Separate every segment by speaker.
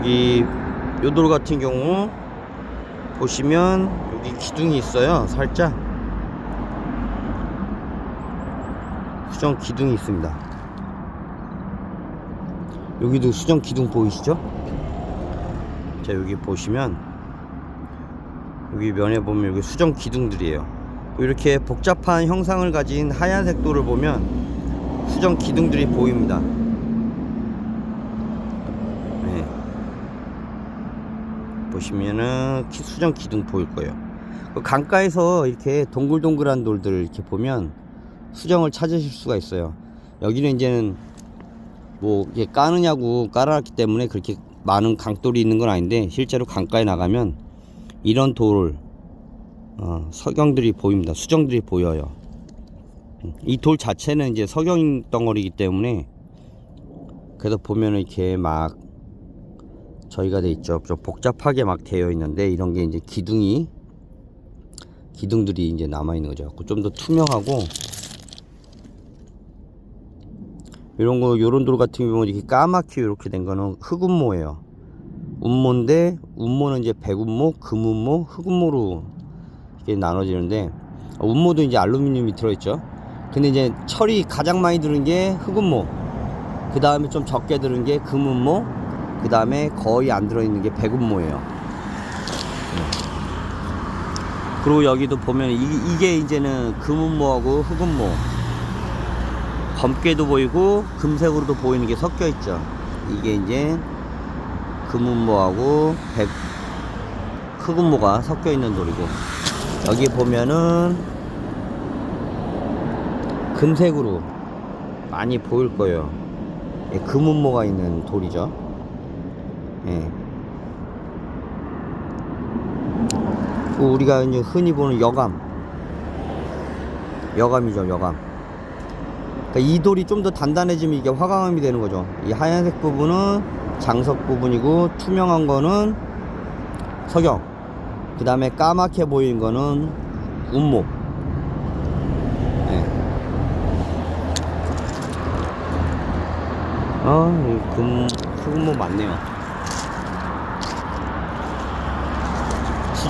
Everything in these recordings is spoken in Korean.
Speaker 1: 여기 요돌 같은 경우 보시면 여기 기둥이 있어요. 살짝. 수정 기둥이 있습니다. 여기도 수정 기둥 보이시죠? 자 여기 보시면 여기 면에 보면 여기 수정 기둥들이에요. 이렇게 복잡한 형상을 가진 하얀색 돌을 보면 수정 기둥들이 보입니다 보시면은 키- 수정 기둥 보일 거예요. 그 강가에서 이렇게 동글동글한 돌들 이렇게 보면 수정을 찾으실 수가 있어요. 여기는 이제는 뭐 이게 까느냐고 깔아놨기 때문에 그렇게 많은 강돌이 있는 건 아닌데 실제로 강가에 나가면 이런 돌 어, 석영들이 보입니다. 수정들이 보여요. 이 돌 자체는 이제 석영 덩어리이기 때문에 그래서 보면은 이렇게 막 저희가 돼 있죠. 좀 복잡하게 막 되어 있는데 이런 게 이제 기둥이 기둥들이 이제 남아 있는 거죠. 좀 더 투명하고 이런 거 요런 돌 같은 경우는 이렇게 까맣게 이렇게 된 거는 흑운모예요. 운모인데 운모는 이제 백운모, 금운모, 흑운모로 이렇게 나눠지는데 운모도 이제 알루미늄이 들어있죠. 근데 이제 철이 가장 많이 들은 게 흑운모. 그 다음에 좀 적게 들은 게 금운모. 그 다음에 거의 안 들어있는 게 백운모예요. 네. 그리고 여기도 보면 이, 이게 이제는 금운모하고 흑운모. 검게도 보이고 금색으로도 보이는 게 섞여 있죠. 이게 이제 금운모하고 백 흑운모가 섞여 있는 돌이고 여기 보면은 금색으로 많이 보일 거예요. 예, 금운모가 있는 돌이죠. 예. 그 우리가 이제 흔히 보는 여감. 여감이죠, 여감. 그러니까 이 돌이 좀 더 단단해지면 이게 화강암이 되는 거죠. 이 하얀색 부분은 장석 부분이고 투명한 거는 석영. 그 다음에 까맣게 보이는 거는 운모. 예. 아, 이 금, 흑운모 많네요.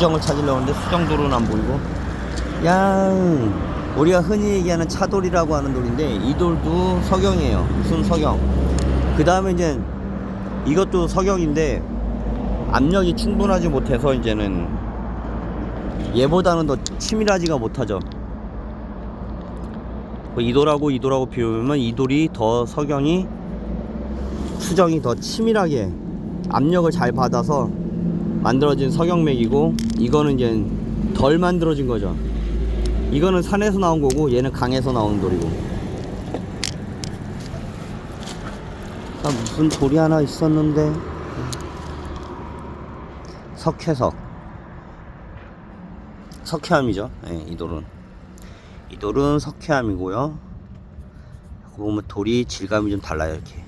Speaker 1: 수정을 찾으려고 하는데 수정돌은 안 보이고. 야, 우리가 흔히 얘기하는 차돌이라고 하는 돌인데 이 돌도 석영이에요. 순 석영. 그 다음에 이제 이것도 석영인데 압력이 충분하지 못해서 이제는 얘보다는 더 치밀하지가 못하죠. 그이 돌하고 이 돌하고 비교하면 이 돌이 더 석영이 수정이 더 치밀하게 압력을 잘 받아서 만들어진 석영맥이고 이거는 이제 덜 만들어진 거죠. 이거는 산에서 나온 거고 얘는 강에서 나온 돌이고. 아, 무슨 돌이 하나 있었는데 석회석 석회암이죠. 네, 이 돌은 이 돌은 석회암이고요. 보면 돌이 질감이 좀 달라요 이렇게.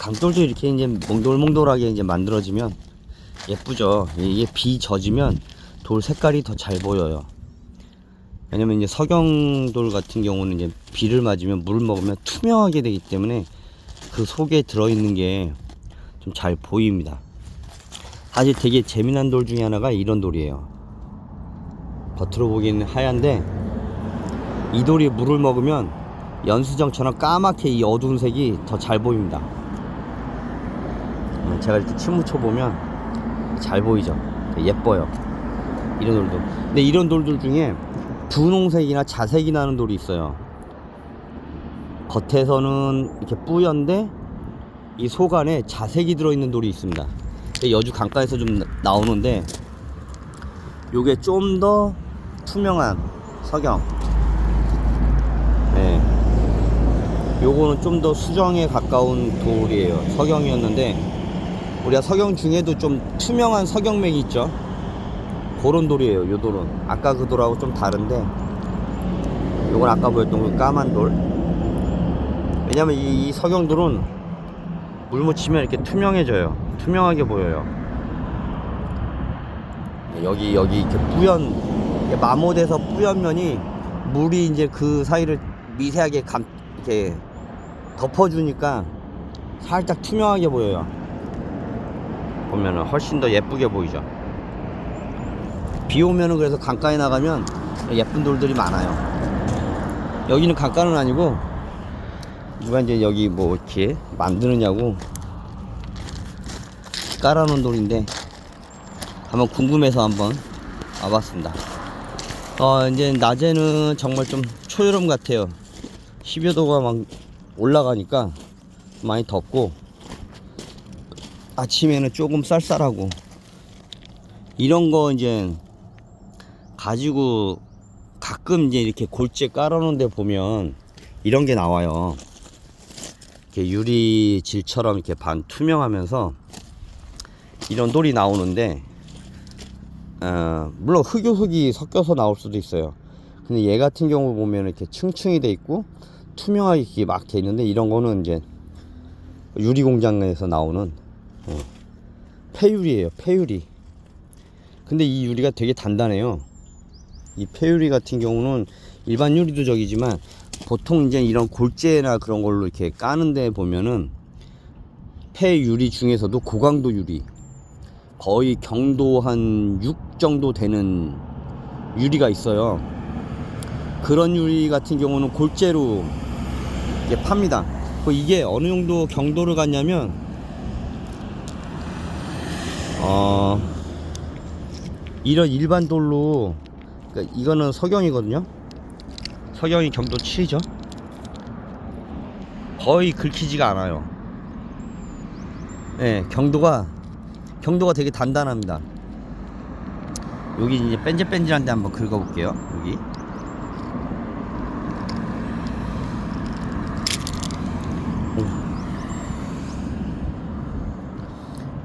Speaker 1: 강돌도 이렇게 이제 몽돌몽돌하게 이제 만들어지면 예쁘죠. 이게 비 젖으면 돌 색깔이 더 잘 보여요. 왜냐면 이제 석영돌 같은 경우는 이제 비를 맞으면 물을 먹으면 투명하게 되기 때문에 그 속에 들어있는 게 좀 잘 보입니다. 사실 되게 재미난 돌 중에 하나가 이런 돌이에요. 겉으로 보기에는 하얀데 이 돌이 물을 먹으면 연수정처럼 까맣게 이 어두운 색이 더 잘 보입니다. 음, 제가 이렇게 침 묻혀 보면 잘 보이죠. 예뻐요. 이런 돌도. 근데 이런 돌들 중에 분홍색이나 자색이 나는 돌이 있어요. 겉에서는 이렇게 뿌연데 이 속 안에 자색이 들어있는 돌이 있습니다. 여주 강가에서 좀 나- 나오는데 요게 좀 더 투명한 석영. 네. 요거는 좀 더 수정에 가까운 돌이에요. 석영이었는데 우리가 석영 중에도 좀 투명한 석영맥이 있죠. 그런 돌이에요. 요 돌은 아까 그 돌하고 좀 다른데 요건 아까 보였던 그 까만 돌. 왜냐면 이, 이 석영돌은 물 묻히면 이렇게 투명해져요. 투명하게 보여요. 여기 여기 이렇게 뿌연 마모돼서 뿌연 면이 물이 이제 그 사이를 미세하게 감 이렇게 덮어주니까 살짝 투명하게 보여요. 보면은 훨씬 더 예쁘게 보이죠. 비 오면은 그래서 강가에 나가면 예쁜 돌들이 많아요. 여기는 강가는 아니고 누가 이제 여기 뭐 이렇게 만드느냐고 깔아놓은 돌인데 한번 궁금해서 한번 와봤습니다. 어 이제 낮에는 정말 좀 초여름 같아요. 10여 도가 막 올라가니까 많이 덥고 아침에는 조금 쌀쌀하고 이런 거 이제 가지고 가끔 이제 이렇게 골재 깔아놓은 데 보면 이런 게 나와요. 이렇게 유리질처럼 이렇게 반 투명하면서 이런 돌이 나오는데 어, 물론 흙유 흙이 섞여서 나올 수도 있어요. 근데 얘 같은 경우 보면 이렇게 층층이 돼 있고 투명하게 막 돼 있는데 이런 거는 이제 유리 공장에서 나오는 어, 폐유리예요. 폐유리. 근데 이 유리가 되게 단단해요. 이 폐유리 같은 경우는 일반 유리도 적이지만 보통 이제 이런 골재나 그런 걸로 이렇게 까는데 보면은 폐유리 중에서도 고강도 유리 거의 경도 한 6 정도 되는 유리가 있어요. 그런 유리 같은 경우는 골재로 팝니다. 그 이게 어느 정도 경도를 갔냐면 어 이런 일반 돌로 그러니까 이거는 석영이거든요. 석영이 경도 7이죠. 거의 긁히지가 않아요. 예, 네, 경도가 경도가 되게 단단합니다. 여기 이제 뺀질뺀질한데 한번 긁어볼게요. 여기.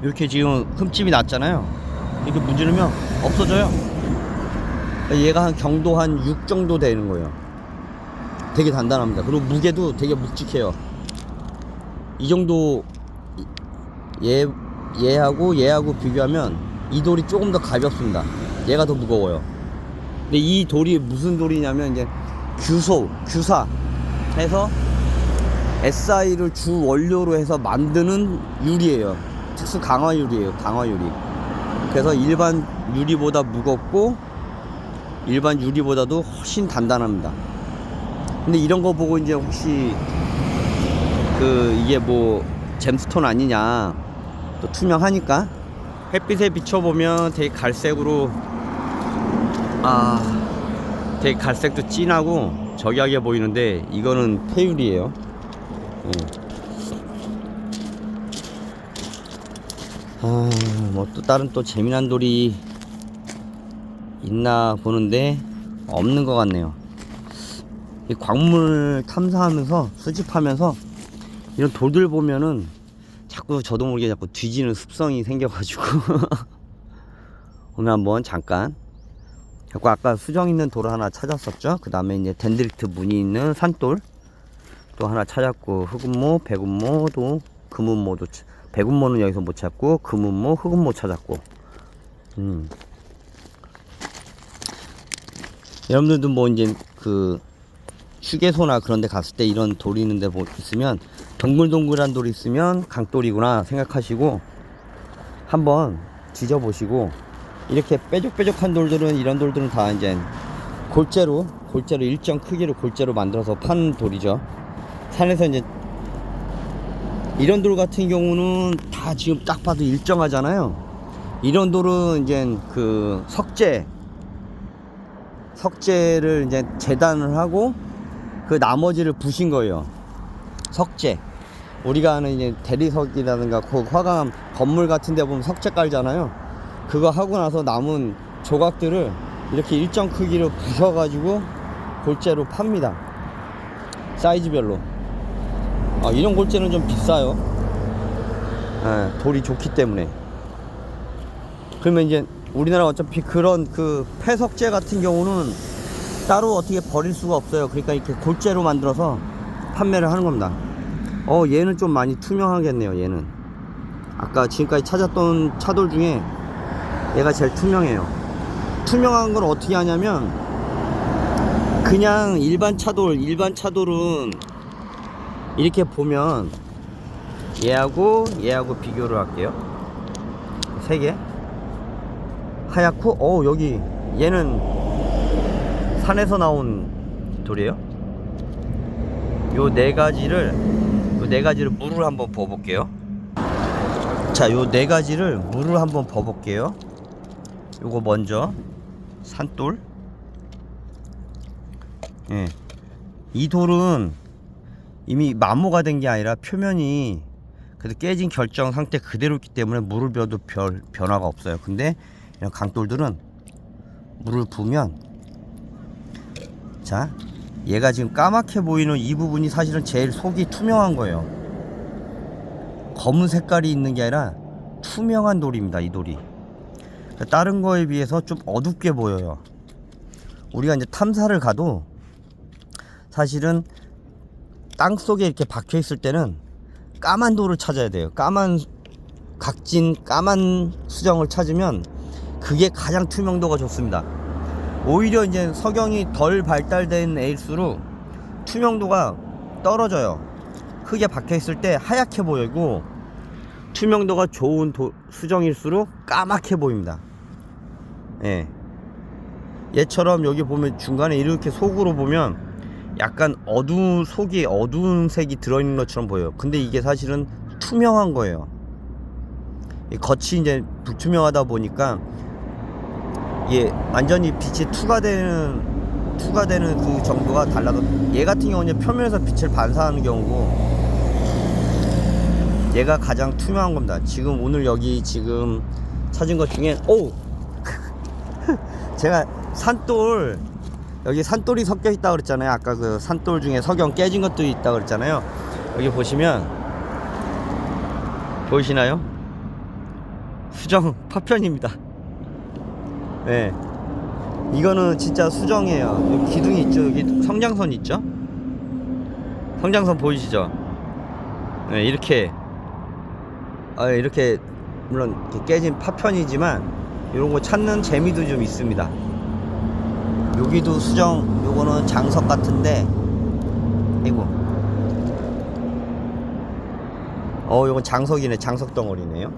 Speaker 1: 이렇게 지금 흠집이 났잖아요. 이렇게 문지르면 없어져요. 얘가 한 경도 한 6 정도 되는 거예요. 되게 단단합니다. 그리고 무게도 되게 묵직해요. 이 정도 얘 얘하고 얘하고 비교하면 이 돌이 조금 더 가볍습니다. 얘가 더 무거워요. 근데 이 돌이 무슨 돌이냐면 이제 규소, 규사 해서 SI를 주 원료로 해서 만드는 유리예요. 특수 강화 유리예요. 강화 유리. 그래서 일반 유리보다 무겁고 일반 유리보다도 훨씬 단단합니다. 근데 이런 거 보고 이제 혹시 그 이게 뭐 잼스톤 아니냐 또 투명하니까 햇빛에 비춰보면 되게 갈색으로 아 되게 갈색도 진하고 저기하게 보이는데 이거는 폐율이에요 음. 아 뭐 또 다른 또 재미난 돌이 있나 보는데 없는 것 같네요. 이 광물 탐사하면서 수집하면서 이런 돌들 보면은 자꾸 저도 모르게 자꾸 뒤지는 습성이 생겨가지고. 오늘 한번 잠깐. 자꾸 아까 수정 있는 돌을 하나 찾았었죠? 그 다음에 이제 덴드리트 무늬 있는 산돌 또 하나 찾았고 흑은모 백은모도 금은모도 치- 백은모는 여기서 못 찾고 금은모 흑은모 찾았고 음. 여러분들도 뭐 이제 그 휴게소나 그런 데 갔을 때 이런 돌이 있는데 뭐 있으면 동글동글한 돌이 있으면 강돌이구나 생각하시고 한번 뒤져보시고 이렇게 뾰족뾰족한 돌들은 이런 돌들은 다 이제 골재로 골재로 일정 크기로 골재로 만들어서 파는 돌이죠 산에서 이제 이런 돌 같은 경우는 다 지금 딱 봐도 일정하잖아요 이런 돌은 이제 그 석재 석재를 이제 재단을 하고 그 나머지를 부신 거예요. 석재. 우리가 아는 이제 대리석이라든가 그 화강 건물 같은 데 보면 석재 깔잖아요. 그거 하고 나서 남은 조각들을 이렇게 일정 크기로 부셔가지고 골재로 팝니다. 사이즈별로. 아, 이런 골재는 좀 비싸요. 예, 돌이 좋기 때문에. 그러면 이제 우리나라 어차피 그런 그 폐석재 같은 경우는 따로 어떻게 버릴 수가 없어요. 그러니까 이렇게 골재로 만들어서 판매를 하는 겁니다. 어, 얘는 좀 많이 투명하겠네요, 얘는. 아까 지금까지 찾았던 차돌 중에 얘가 제일 투명해요. 투명한 걸 어떻게 하냐면 그냥 일반 차돌, 일반 차돌은 이렇게 보면 얘하고 얘하고 비교를 할게요. 세 개. 하얗고 어 여기 얘는 산에서 나온 돌이에요. 요 네 가지를 요 네 가지를 물을 한번 부어볼게요. 자, 요 네 가지를 물을 한번 부어볼게요. 요거 먼저 산돌. 예. 이 돌은 이미 마모가 된 게 아니라 표면이 그래도 깨진 결정 상태 그대로 있기 때문에 물을 비워도 별 변화가 없어요. 근데 이런 강돌들은 물을 부으면 자 얘가 지금 까맣게 보이는 이 부분이 사실은 제일 속이 투명한 거예요. 검은 색깔이 있는 게 아니라 투명한 돌입니다. 이 돌이 다른 거에 비해서 좀 어둡게 보여요. 우리가 이제 탐사를 가도 사실은 땅 속에 이렇게 박혀 있을 때는 까만 돌을 찾아야 돼요. 까만 각진 까만 수정을 찾으면 그게 가장 투명도가 좋습니다. 오히려 이제 석영이 덜 발달된 애일수록 투명도가 떨어져요. 크게 박혀 있을 때 하얗게 보이고 투명도가 좋은 도, 수정일수록 까맣게 보입니다. 예. 얘처럼 여기 보면 중간에 이렇게 속으로 보면 약간 어두운 속이 어두운 색이 들어있는 것처럼 보여요. 근데 이게 사실은 투명한 거예요. 이 겉이 이제 불투명하다 보니까 이게 완전히 빛이 투과되는 투과되는 그 정도가 달라도 얘 같은 경우는 표면에서 빛을 반사하는 경우고 얘가 가장 투명한 겁니다. 지금 오늘 여기 지금 찾은 것 중에 오 제가 산돌 여기 산돌이 섞여 있다 그랬잖아요. 아까 그 산돌 중에 석영 깨진 것도 있다 그랬잖아요. 여기 보시면 보이시나요? 수정 파편입니다. 네. 이거는 진짜 수정이에요. 여기 기둥이 있죠. 여기 성장선 있죠? 성장선 보이시죠? 네, 이렇게 아, 이렇게 물론 깨진 파편이지만 이런 거 찾는 재미도 좀 있습니다. 여기도 수정 요거는 장석 같은데 이거 어 요건 장석이네 장석 덩어리네요.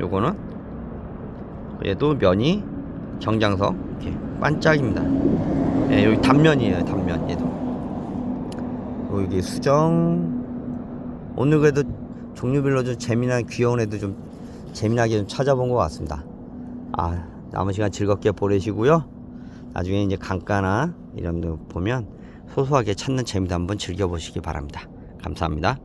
Speaker 1: 요거는 얘도 면이 경장석 이렇게 반짝입니다. 예, 여기 단면이에요 단면 얘도. 여기 수정. 오늘 그래도 종류별로 좀 재미난 귀여운 애도 좀 재미나게 좀 찾아본 것 같습니다. 아 남은 시간 즐겁게 보내시고요 나중에 이제 강가나 이런 데 보면 소소하게 찾는 재미도 한번 즐겨보시기 바랍니다. 감사합니다.